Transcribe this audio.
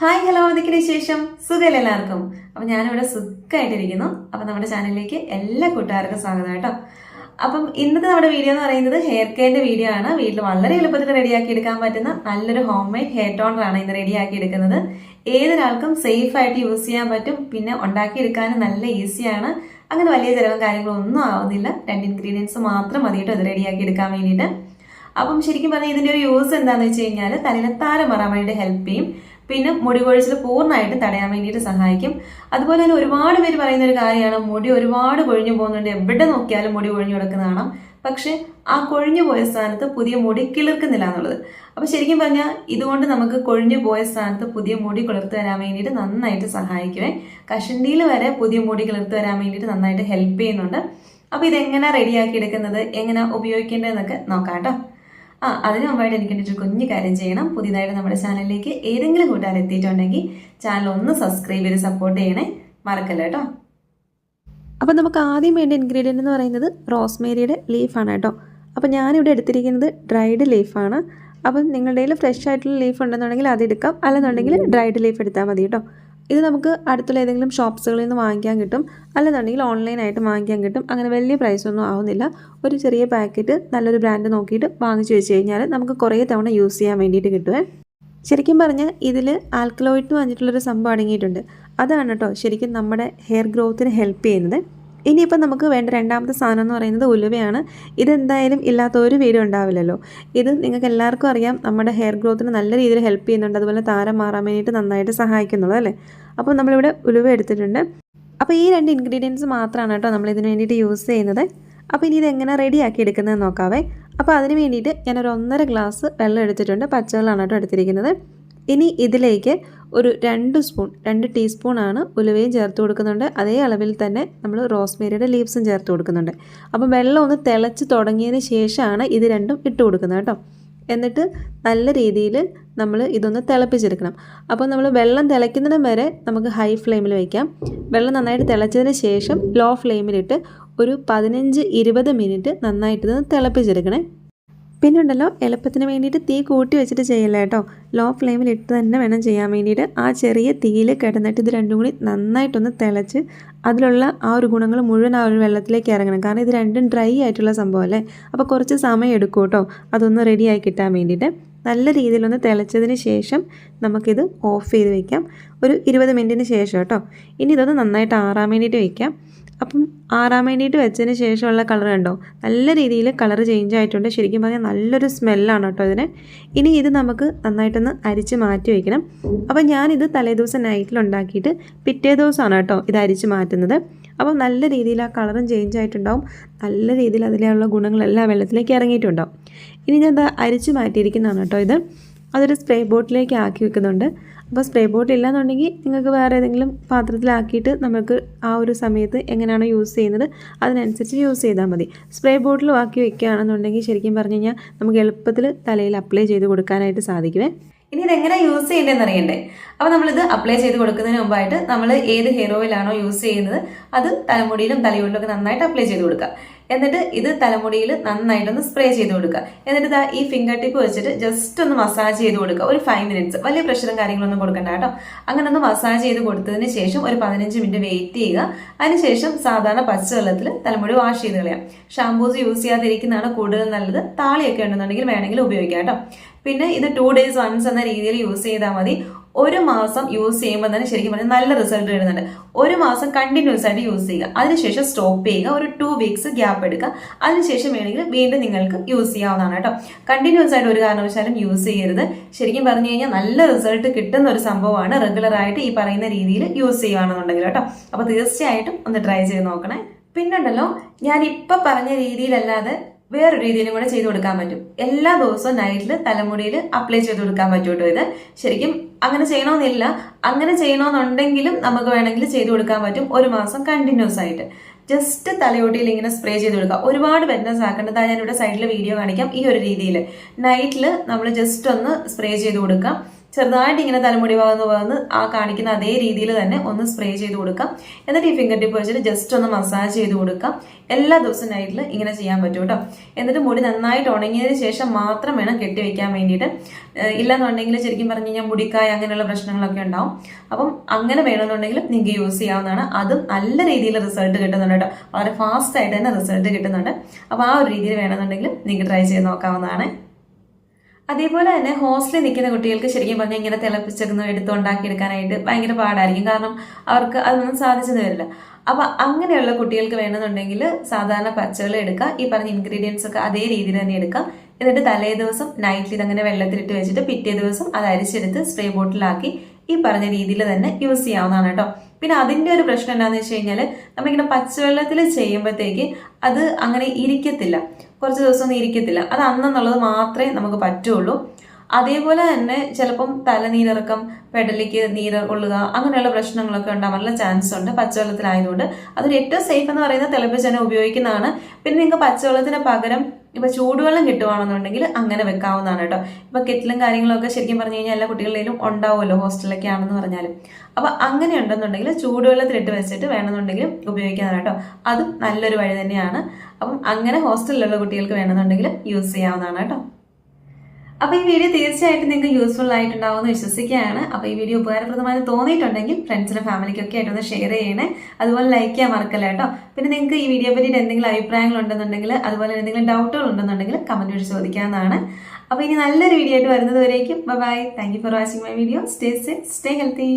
Hi hello എന്തൊക്കെയാണ് ശേഷം സുഖമല്ല എല്ലാവർക്കും? അപ്പം ഞാനിവിടെ സുഖമായിട്ടിരിക്കുന്നു അപ്പം നമ്മുടെ ചാനലിലേക്ക് എല്ലാ കൂട്ടുകാർക്കും സ്വാഗതം കേട്ടോ. അപ്പം ഇന്നത്തെ നമ്മുടെ വീഡിയോ എന്ന് പറയുന്നത് ഹെയർ കെയറിന്റെ വീഡിയോ ആണ്. വീട്ടിൽ വളരെ എളുപ്പത്തിൽ റെഡിയാക്കി എടുക്കാൻ പറ്റുന്ന നല്ലൊരു ഹോം മെയ്ഡ് ഹെയർ ടോണർ ആണ് ഇന്ന് റെഡിയാക്കി എടുക്കുന്നത്. ഏതൊരാൾക്കും സേഫ് ആയിട്ട് യൂസ് ചെയ്യാൻ പറ്റും. പിന്നെ ഉണ്ടാക്കിയെടുക്കാനും നല്ല ഈസിയാണ് അങ്ങനെ വലിയ ചിലവും കാര്യങ്ങളൊന്നും ആവുന്നില്ല. രണ്ട് ഇൻഗ്രീഡിയൻസ് മാത്രം മതി ഇത് റെഡിയാക്കി എടുക്കാൻ വേണ്ടിയിട്ട്. അപ്പം ശരിക്കും പറഞ്ഞാൽ ഇതിന്റെ ഒരു യൂസ് എന്താണെന്ന് വെച്ച് കഴിഞ്ഞാൽ തലയിലെ താരം മാറാൻ വേണ്ടിയിട്ട് ഹെൽപ്പ് ചെയ്യും. പിന്നെ മുടി കൊഴിച്ചിൽ പൂർണമായിട്ട് തടയാൻ വേണ്ടിയിട്ട് സഹായിക്കും. അതുപോലെ തന്നെ ഒരുപാട് പേര് പറയുന്ന ഒരു കാര്യമാണ് മുടി ഒരുപാട് കൊഴിഞ്ഞു പോകുന്നുണ്ട്. എവിടെ നോക്കിയാലും മുടി കൊഴിഞ്ഞു കിടക്കുന്നതാണ് പക്ഷെ ആ കൊഴിഞ്ഞു പോയ സ്ഥാനത്ത് പുതിയ മുടി കിളിർക്കുന്നില്ല എന്നുള്ളത്. അപ്പൊ ശരിക്കും പറഞ്ഞാൽ ഇതുകൊണ്ട് നമുക്ക് കൊഴിഞ്ഞു പോയ സ്ഥാനത്ത് പുതിയ മുടി കിളിർത്ത് വരാൻ വേണ്ടിയിട്ട് നന്നായിട്ട് സഹായിക്കുവേ. കഷണ്ടിയിൽ വരെ പുതിയ മുടി കിളിർത്ത് വരാൻ വേണ്ടിയിട്ട് നന്നായിട്ട് ഹെൽപ്പ് ചെയ്യുന്നുണ്ട്. അപ്പൊ ഇതെങ്ങനെ റെഡിയാക്കി എടുക്കുന്നത് എങ്ങനെ ഉപയോഗിക്കേണ്ടതെന്നൊക്കെ നോക്കാം കേട്ടോ. ആ അതിനു മുമ്പായിട്ട് എനിക്ക് ഒരു കുഞ്ഞു കാര്യം ചെയ്യണം. പുതിയതായിട്ട് നമ്മുടെ ചാനലിലേക്ക് ഏതെങ്കിലും കൂട്ടുകാർ എത്തിയിട്ടുണ്ടെങ്കിൽ ചാനൽ ഒന്ന് സബ്സ്ക്രൈബ് ചെയ്ത് സപ്പോർട്ട് ചെയ്യണേ മറക്കല്ല കേട്ടോ. അപ്പോൾ നമുക്ക് ആദ്യം വേണ്ട ഇൻഗ്രീഡിയന്റ് എന്ന് പറയുന്നത് റോസ്മേരിയുടെ ലീഫാണ് കേട്ടോ. അപ്പോൾ ഞാനിവിടെ എടുത്തിരിക്കുന്നത് ഡ്രൈഡ് ലീഫാണ് അപ്പം നിങ്ങളുടെ കയ്യിൽ ഫ്രഷ് ആയിട്ടുള്ള ലീഫ് ഉണ്ടെന്നുണ്ടെങ്കിൽ അത് എടുക്കാം. അല്ലെന്നുണ്ടെങ്കിൽ ഡ്രൈഡ് ലീഫ് എടുത്താൽ മതി കേട്ടോ. ഇത് നമുക്ക് അടുത്തുള്ള ഏതെങ്കിലും ഷോപ്സുകളിൽ നിന്ന് വാങ്ങിക്കാൻ കിട്ടും. അല്ലെന്നുണ്ടെങ്കിൽ ഓൺലൈനായിട്ട് വാങ്ങിക്കാൻ കിട്ടും. അങ്ങനെ വലിയ പ്രൈസ് ഒന്നും ആവുന്നില്ല. ഒരു ചെറിയ പാക്കറ്റ് നല്ലൊരു ബ്രാൻഡ് നോക്കിയിട്ട് വാങ്ങിച്ചു വെച്ച് കഴിഞ്ഞാൽ നമുക്ക് കുറേ തവണ യൂസ് ചെയ്യാൻ വേണ്ടിയിട്ട് കിട്ടുമേ ശരിക്കും പറഞ്ഞാൽ ഇതിൽ ആൽക്കലോയിഡ് എന്ന് പറഞ്ഞിട്ടുള്ളൊരു സംഭവം അടങ്ങിയിട്ടുണ്ട്. അതാണ് കേട്ടോ ശരിക്കും നമ്മുടെ ഹെയർ ഗ്രോത്തിന് ഹെൽപ്പ് ചെയ്യുന്നത്. ഇനിയിപ്പോൾ നമുക്ക് വേണ്ട രണ്ടാമത്തെ സാധനം എന്ന് പറയുന്നത് ഉലുവയാണ്. ഇതെന്തായാലും ഇല്ലാത്ത ഒരു വീഡിയോ ഉണ്ടാവില്ലല്ലോ. ഇത് നിങ്ങൾക്ക് എല്ലാവർക്കും അറിയാം. നമ്മുടെ ഹെയർ ഗ്രോത്തിന് നല്ല രീതിയിൽ ഹെൽപ്പ് ചെയ്യുന്നുണ്ട്. അതുപോലെ താരം മാറാൻ വേണ്ടിയിട്ട് നന്നായിട്ട് സഹായിക്കുന്നുള്ളൂ അല്ലേ? അപ്പോൾ നമ്മളിവിടെ ഉലുവ എടുത്തിട്ടുണ്ട്. അപ്പോൾ ഈ രണ്ട് ഇൻഗ്രീഡിയൻസ് മാത്രമാണ് കേട്ടോ നമ്മൾ ഇതിന് വേണ്ടിയിട്ട് യൂസ് ചെയ്യുന്നത്. അപ്പോൾ ഇനി ഇത് എങ്ങനെ റെഡിയാക്കി എടുക്കുന്നത് നോക്കാവേ. അപ്പോൾ അതിന് വേണ്ടിയിട്ട് ഞാനൊരു ഒന്നര ഗ്ലാസ് വെള്ളം എടുത്തിട്ടുണ്ട്. പച്ചവെള്ളമാണ് കേട്ടോ എടുത്തിരിക്കുന്നത്. ഇനി ഇതിലേക്ക് ഒരു രണ്ട് സ്പൂൺ രണ്ട് ടീസ്പൂണാണ് ഉലുവയും ചേർത്ത് കൊടുക്കുന്നുണ്ട്. അതേ അളവിൽ തന്നെ നമ്മൾ റോസ്മേരിയുടെ ലീവ്സും ചേർത്ത് കൊടുക്കുന്നുണ്ട്. അപ്പം വെള്ളം ഒന്ന് തിളച്ച് തുടങ്ങിയതിന് ശേഷമാണ് ഇത് രണ്ടും ഇട്ട് കൊടുക്കുന്നത് കേട്ടോ. എന്നിട്ട് നല്ല രീതിയിൽ നമ്മൾ ഇതൊന്ന് തിളപ്പിച്ചെടുക്കണം. അപ്പോൾ നമ്മൾ വെള്ളം തിളയ്ക്കുന്നിടം വരെ നമുക്ക് ഹൈ ഫ്ലെയിമിൽ വയ്ക്കാം വെള്ളം നന്നായിട്ട് തിളച്ചതിന് ശേഷം ലോ ഫ്ലെയിമിലിട്ട് ഒരു പതിനഞ്ച് ഇരുപത് മിനിറ്റ് നന്നായിട്ട് ഇതൊന്ന് തിളപ്പിച്ചെടുക്കണേ. പിന്നെ ഉണ്ടല്ലോ എളുപ്പത്തിന് വേണ്ടിയിട്ട് തീ കൂട്ടി വെച്ചിട്ട് ചെയ്യില്ല കേട്ടോ ലോ ഫ്ലെയിമിൽ ഇട്ട് തന്നെ വേണം ചെയ്യാൻ വേണ്ടിയിട്ട്. ആ ചെറിയ തീയിൽ കിടന്നിട്ട് ഇത് രണ്ടും കൂടി നന്നായിട്ടൊന്ന് തിളച്ച് അതിലുള്ള ആ ഒരു ഗുണങ്ങൾ മുഴുവൻ ആ ഒരു വെള്ളത്തിലേക്ക് ഇറങ്ങണം. കാരണം ഇത് രണ്ടും ഡ്രൈ ആയിട്ടുള്ള സംഭവം അല്ലേ? അപ്പോൾ കുറച്ച് സമയം എടുക്കും കേട്ടോ അതൊന്ന് റെഡിയായി കിട്ടാൻ വേണ്ടിയിട്ട്. നല്ല രീതിയിലൊന്ന് തിളച്ചതിന് ശേഷം നമുക്കിത് ഓഫ് ചെയ്ത് വയ്ക്കാം ഒരു ഇരുപത് മിനിറ്റിന് ശേഷം കേട്ടോ ഇനി ഇതൊന്ന് നന്നായിട്ട് ആറാൻ വേണ്ടിയിട്ട് വെക്കാം. അപ്പം ആറാൻ വേണ്ടിയിട്ട് വെച്ചതിന് ശേഷമുള്ള കളർ കണ്ടോ? നല്ല രീതിയിൽ കളർ ചേഞ്ച് ആയിട്ടുണ്ട്. ശരിക്കും പറഞ്ഞാൽ നല്ലൊരു സ്മെല്ലാണ് കേട്ടോ ഇതിന്. ഇനി ഇത് നമുക്ക് നന്നായിട്ടൊന്ന് അരിച്ച് മാറ്റി വയ്ക്കണം അപ്പം ഞാനിത് തലേദിവസം നൈറ്റിൽ ഉണ്ടാക്കിയിട്ട് പിറ്റേ ദിവസമാണ് കേട്ടോ ഇത് അരിച്ച് മാറ്റുന്നത്. അപ്പോൾ നല്ല രീതിയിൽ ആ കളറും ചേഞ്ച് ആയിട്ടുണ്ടാവും. നല്ല രീതിയിൽ അതിലുള്ള ഗുണങ്ങളെല്ലാം വെള്ളത്തിലേക്ക് ഇറങ്ങിയിട്ടുണ്ടാവും. ഇനി ഞാൻ അരിച്ച് മാറ്റിയിരിക്കുന്നതാണ് കേട്ടോ ഇത്. അതൊരു സ്പ്രേ ബോട്ടിലേക്ക് ആക്കി വെക്കുന്നുണ്ട്. അപ്പോൾ സ്പ്രേ ബോട്ടിൽ ഇല്ലാന്നുണ്ടെങ്കിൽ നിങ്ങൾക്ക് വേറെ ഏതെങ്കിലും പാത്രത്തിലാക്കിയിട്ട് നമുക്ക് ആ ഒരു സമയത്ത് എങ്ങനെയാണോ യൂസ് ചെയ്യുന്നത് അതിനനുസരിച്ച് യൂസ് ചെയ്താൽ മതി. സ്പ്രേ ബോട്ടിൽ ആക്കി വെക്കുകയാണെന്നുണ്ടെങ്കിൽ ശരിക്കും പറഞ്ഞു കഴിഞ്ഞാൽ നമുക്ക് എളുപ്പത്തിൽ തലയിൽ അപ്ലൈ ചെയ്ത് കൊടുക്കാനായിട്ട് സാധിക്കുമേ ഇനി ഇതെങ്ങനെ യൂസ് ചെയ്യേണ്ടതെന്ന് അറിയണ്ടേ? അപ്പോൾ നമ്മളിത് അപ്ലൈ ചെയ്ത് കൊടുക്കുന്നതിന് മുമ്പായിട്ട് നമ്മൾ ഏത് ഹെയർ ഓയിലാണോ യൂസ് ചെയ്യുന്നത് അത് തലമുടിയിലും തലയോട്ടിലും ഒക്കെ നന്നായിട്ട് അപ്ലൈ ചെയ്ത് കൊടുക്കുക. എന്നിട്ട് ഇത് തലമുടിയിൽ നന്നായിട്ടൊന്ന് സ്പ്രേ ചെയ്ത് കൊടുക്കുക. എന്നിട്ട് ഇതാ ഈ ഫിംഗർ ടിപ്പ് വെച്ചിട്ട് ജസ്റ്റ് ഒന്ന് മസാജ് ചെയ്ത് കൊടുക്കുക. ഒരു ഫൈവ് മിനിറ്റ്സ് വലിയ പ്രഷറും കാര്യങ്ങളൊന്നും കൊടുക്കണ്ട കേട്ടോ. അങ്ങനെ ഒന്ന് മസാജ് ചെയ്ത് കൊടുത്തതിന് ശേഷം ഒരു പതിനഞ്ച് മിനിറ്റ് വെയിറ്റ് ചെയ്യുക. അതിനുശേഷം സാധാരണ പച്ചവെള്ളത്തിൽ തലമുടി വാഷ് ചെയ്ത് കളയാം. ഷാമ്പൂസ് യൂസ് ചെയ്യാതിരിക്കുന്നതാണ് കൂടുതൽ നല്ലത്. താളിയൊക്കെ ഉണ്ടെന്നുണ്ടെങ്കിൽ വേണമെങ്കിൽ ഉപയോഗിക്കാം കേട്ടോ. പിന്നെ ഇത് ടു ഡേയ്സ് വൺസ് എന്ന രീതിയിൽ യൂസ് ചെയ്താൽ മതി. ഒരു മാസം യൂസ് ചെയ്യുമ്പോൾ തന്നെ ശരിക്കും പറഞ്ഞാൽ നല്ല റിസൾട്ട് വരുന്നുണ്ട്. ഒരു മാസം കണ്ടിന്യൂസ് ആയിട്ട് യൂസ് ചെയ്യുക. അതിനുശേഷം സ്റ്റോപ്പ് ചെയ്യുക. ഒരു ടു വീക്സ് ഗ്യാപ്പ് എടുക്കുക. അതിനുശേഷം വേണമെങ്കിൽ വീണ്ടും നിങ്ങൾക്ക് യൂസ് ചെയ്യാവുന്നതാണ് കേട്ടോ. കണ്ടിന്യൂസ് ആയിട്ട് ഒരു കാരണവശാലും യൂസ് ചെയ്യരുത്. ശരിക്കും പറഞ്ഞു കഴിഞ്ഞാൽ നല്ല റിസൾട്ട് കിട്ടുന്ന ഒരു സംഭവമാണ് റെഗുലർ ആയിട്ട് ഈ പറയുന്ന രീതിയിൽ യൂസ് ചെയ്യുകയാണെന്നുണ്ടെങ്കിൽ കേട്ടോ. അപ്പോൾ തീർച്ചയായിട്ടും ഒന്ന് ട്രൈ ചെയ്ത് നോക്കണേ. പിന്നുണ്ടല്ലോ ഞാൻ ഇപ്പൊ പറഞ്ഞ രീതിയിലല്ലാതെ വേറൊരു രീതിയിലും കൂടെ ചെയ്ത് കൊടുക്കാൻ പറ്റും. എല്ലാ ദിവസവും നൈറ്റിൽ തലമുടിയിൽ അപ്ലൈ ചെയ്ത് കൊടുക്കാൻ പറ്റും കേട്ടോ ഇത്. ശരിക്കും അങ്ങനെ ചെയ്യണമെന്നില്ല അങ്ങനെ ചെയ്യണമെന്നുണ്ടെങ്കിലും നമുക്ക് വേണമെങ്കിൽ ചെയ്തു കൊടുക്കാൻ പറ്റും. ഒരു മാസം കണ്ടിന്യൂസ് ആയിട്ട്. ജസ്റ്റ് തലയോട്ടിയിൽ ഇങ്ങനെ സ്പ്രേ ചെയ്ത് കൊടുക്കുക. ഒരുപാട് വെറ്റ്നസ് ആക്കേണ്ടത് ഞാൻ ഇവിടെ സൈഡിൽ വീഡിയോ കാണിക്കാം. ഈ ഒരു രീതിയിൽ നൈറ്റിൽ നമ്മൾ ജസ്റ്റ് ഒന്ന് സ്പ്രേ ചെയ്ത് കൊടുക്കാം. ചെറുതായിട്ട് ഇങ്ങനെ തലമുടി പകർന്ന് പകർന്ന് ആ കാണിക്കുന്ന അതേ രീതിയിൽ തന്നെ ഒന്ന് സ്പ്രേ ചെയ്ത് കൊടുക്കാം. എന്നിട്ട് ഈ ഫിംഗർ ടിപ്പ് വെച്ചിട്ട് ജസ്റ്റ് ഒന്ന് മസാജ് ചെയ്ത് കൊടുക്കാം. എല്ലാ ദിവസവും നൈറ്റിൽ ഇങ്ങനെ ചെയ്യാൻ പറ്റും കേട്ടോ. എന്നിട്ട് മുടി നന്നായിട്ട് ഉണങ്ങിയതിന് ശേഷം മാത്രം വേണം കെട്ടിവെക്കാൻ വേണ്ടിയിട്ട്. ഇല്ലെന്നുണ്ടെങ്കിൽ ശരിക്കും പറഞ്ഞു കഴിഞ്ഞാൽ മുടിക്കായ അങ്ങനെയുള്ള പ്രശ്നങ്ങളൊക്കെ ഉണ്ടാവും. അപ്പം അങ്ങനെ വേണമെന്നുണ്ടെങ്കിൽ നിങ്ങൾക്ക് യൂസ് ചെയ്യാവുന്നതാണ്. അതും നല്ല രീതിയിൽ റിസൾട്ട് കിട്ടുന്നുണ്ട് കേട്ടോ. വളരെ ഫാസ്റ്റ് ആയിട്ട് തന്നെ റിസൾട്ട് കിട്ടുന്നുണ്ട്. അപ്പോൾ ആ ഒരു രീതിയിൽ വേണമെന്നുണ്ടെങ്കിൽ നിങ്ങൾക്ക് ട്രൈ ചെയ്ത് നോക്കാവുന്നതാണ്. അതേപോലെ തന്നെ ഹോസ്റ്റലിൽ നിൽക്കുന്ന കുട്ടികൾക്ക് ശരിക്കും പറഞ്ഞാൽ ഇങ്ങനെ തിളപ്പിച്ചൊക്കെ എടുത്ത് ഉണ്ടാക്കിയെടുക്കാനായിട്ട് ഭയങ്കര പാടായിരിക്കും. കാരണം അവർക്ക് അതൊന്നും സാധിച്ചെന്ന് വരില്ല. അപ്പൊ അങ്ങനെയുള്ള കുട്ടികൾക്ക് വേണമെന്നുണ്ടെങ്കിൽ സാധാരണ പച്ചവെള്ളം എടുക്കുക. ഈ പറഞ്ഞ ഇൻഗ്രീഡിയൻസ് ഒക്കെ അതേ രീതിയിൽ തന്നെ എടുക്കുക. എന്നിട്ട് തലേ ദിവസം നൈറ്റിൽ ഇതങ്ങനെ വെള്ളത്തിലിട്ട് വെച്ചിട്ട് പിറ്റേ ദിവസം അത് അരിച്ചെടുത്ത് സ്പ്രേ ബോട്ടിലാക്കി ഈ പറഞ്ഞ രീതിയിൽ തന്നെ യൂസ് ചെയ്യാവുന്നതാണ് കേട്ടോ. പിന്നെ അതിന്റെ ഒരു പ്രശ്നം എന്താണെന്ന് വെച്ച് കഴിഞ്ഞാൽ നമ്മളിങ്ങനെ പച്ചവെള്ളത്തിൽ ചെയ്യുമ്പോഴത്തേക്ക് അത് അങ്ങനെ ഇരിക്കത്തില്ല. കുറച്ച് ദിവസം ഒന്നും ഇരിക്കത്തില്ല. അത് അന്നെന്നുള്ളത് മാത്രമേ നമുക്ക് പറ്റുള്ളൂ. അതേപോലെ തന്നെ ചിലപ്പം തലനീരിറക്കം പെടലിക്ക് നീര് കൊള്ളുക അങ്ങനെയുള്ള പ്രശ്നങ്ങളൊക്കെ ഉണ്ടാവാനുള്ള ചാൻസ് ഉണ്ട് പച്ചവെള്ളത്തിലായതുകൊണ്ട്. അതൊരു ഏറ്റവും സേഫ് എന്ന് പറയുന്നത് തിളപ്പിച്ച് ഉപയോഗിക്കുന്നതാണ്. പിന്നെ നിങ്ങൾക്ക് പച്ചവെള്ളത്തിന് പകരം ഇപ്പൊ ചൂടുവെള്ളം കിട്ടുവാണെന്നുണ്ടെങ്കിൽ അങ്ങനെ വെക്കാവുന്നതാണ് കേട്ടോ. ഇപ്പൊ കെറ്റിലും കാര്യങ്ങളൊക്കെ ശരിക്കും പറഞ്ഞു കഴിഞ്ഞാൽ എല്ലാ കുട്ടികളുടെയും ഉണ്ടാവുമല്ലോ ഹോസ്റ്റലിലൊക്കെ ആണെന്ന് പറഞ്ഞാലും. അപ്പൊ അങ്ങനെ ഉണ്ടെന്നുണ്ടെങ്കിൽ ചൂടുവെള്ളത്തിലിട്ട് വെച്ചിട്ട് വേണമെന്നുണ്ടെങ്കിൽ ഉപയോഗിക്കാനാണ് കേട്ടോ. അതും നല്ലൊരു വഴി തന്നെയാണ്. അപ്പം അങ്ങനെ ഹോസ്റ്റലിലുള്ള കുട്ടികൾക്ക് വേണമെന്നുണ്ടെങ്കിൽ യൂസ് ചെയ്യാവുന്നതാണ് കേട്ടോ. അപ്പോൾ ഈ വീഡിയോ തീർച്ചയായിട്ടും നിങ്ങൾക്ക് യൂസ്ഫുൾ ആയിട്ടുണ്ടാവുമെന്ന് വിശ്വസിക്കുകയാണ്. അപ്പോൾ ഈ വീഡിയോ ഉപകാരപ്രദമായി തോന്നിയിട്ടുണ്ടെങ്കിൽ ഫ്രണ്ട്സിനും ഫാമിലിക്കൊക്കെ ആയിട്ടൊന്ന് ഷെയർ ചെയ്യണേ. അതുപോലെ ലൈക്ക് ചെയ്യാൻ മറക്കല്ല കേട്ടോ. പിന്നെ നിങ്ങൾക്ക് ഈ വീഡിയോ പറ്റിയിട്ട് എന്തെങ്കിലും അഭിപ്രായങ്ങൾ ഉണ്ടെന്നുണ്ടെങ്കിൽ അതുപോലെ എന്തെങ്കിലും ഡൗട്ടുകൾ ഉണ്ടെന്നുണ്ടെങ്കിൽ കമന്റ് വഴി ചോദിക്കാവുന്നതാണ്. അപ്പോൾ ഇനി നല്ലൊരു വീഡിയോ ആയിട്ട് വരുന്നത് വരേക്കും. Bye thank you for watching my video stay safe stay healthy